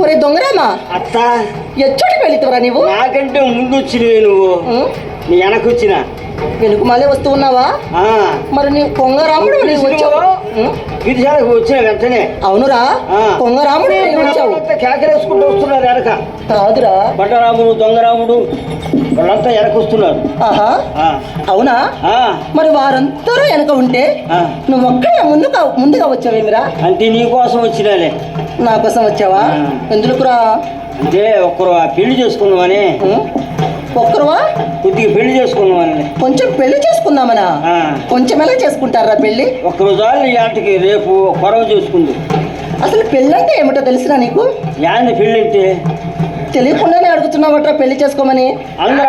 ఒరే దొంగరామా? అత్త. ఎచ్చటికి వెళుతువరా నీవు? నాకంటే ముందు వచ్చినవే నువ్వు? నీ వెనక వచ్చిన వెనుక మళ్ళీ వస్తూ ఉన్నావా. మరి నీ కొంగరాముడు? గిరిజాలకు వచ్చిన వెంటనే. అవునురా. కొంగరాముడు వచ్చావు. కేకలేసుకుంటూ వస్తున్నారు వెనక. కాదురా. బండరాముడు దొంగరాముడు వాళ్ళంతా వెనక వస్తున్నారు. అవునా. మరి వారందరూ వెనక ఉంటే. నువ్వు ఒక్కడే ముందుగా ముందుగా వచ్చావేమిరా? అంటే నీ కోసం వచ్చినాలే. నా కోసం వచ్చావా. ఎందుకురా? అంటే ఒక్కరు ఆ పెళ్ళి చేసుకుందామని. ఉం? ఒక్కరువా? కొద్దిగా పెళ్ళి చేసుకుందామని. కొంచెం పెళ్ళి చేసుకుందామనా. కొంచెం ఎలా చేసుకుంటారా పెళ్ళి? ఒక్కరోజు ఈ ఆటకి రేపు కొరవ చేసుకుంది. అసలు పెళ్ళి అంటే ఏమిటో తెలిసినా నీకు? యాంది పెళ్ళి అంటే తెలియకుండానే అడుగుతున్నావట్రా పెళ్ళి చేసుకోమని? అందరూ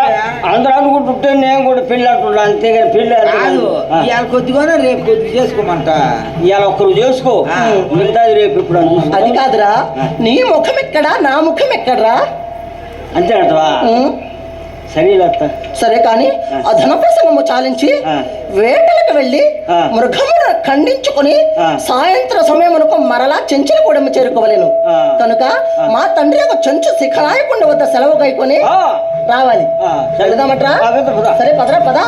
అందరూ అనుకుంటుంటే నేను కూడా పెళ్ళి అంటున్నా అంతేగాని పెళ్ళి కాదు. ఇవాళ కొద్దిగానే రేపు కొద్ది చేసుకోమంట. ఇవాళ ఒక్కరు చేసుకో. మిగతాది రేపు ఇప్పుడు. అది కాదురా నీ ముఖం ఎక్కడా నా ముఖం ఎక్కడరా? అంతే అంటవా? సరే కానీ ఆ ధనప్రసంగము చాలించి. వేటలకు వెళ్ళి. మృగమును ఖండించుకొని. సాయంత్రం సమయమునకు మరలా చెంచుల కూడా చేరుకోవలేను. కనుక మా తండ్రి యొక్క చెంచు శిఖరాయకుండా వద్ద సెలవు కైకొని. రావాలి. వెళదామట్రా. సరే పదరా పద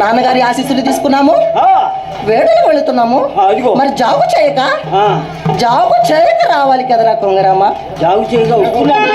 నాన్నగారి ఆశీస్సులు తీసుకున్నాము. వేటలకు వెళుతున్నాము. మరి జాగు చేయక జాగు చేయక రావాలి కదరా కొంగరామ. జాగు చేయగా వస్తున్నాడు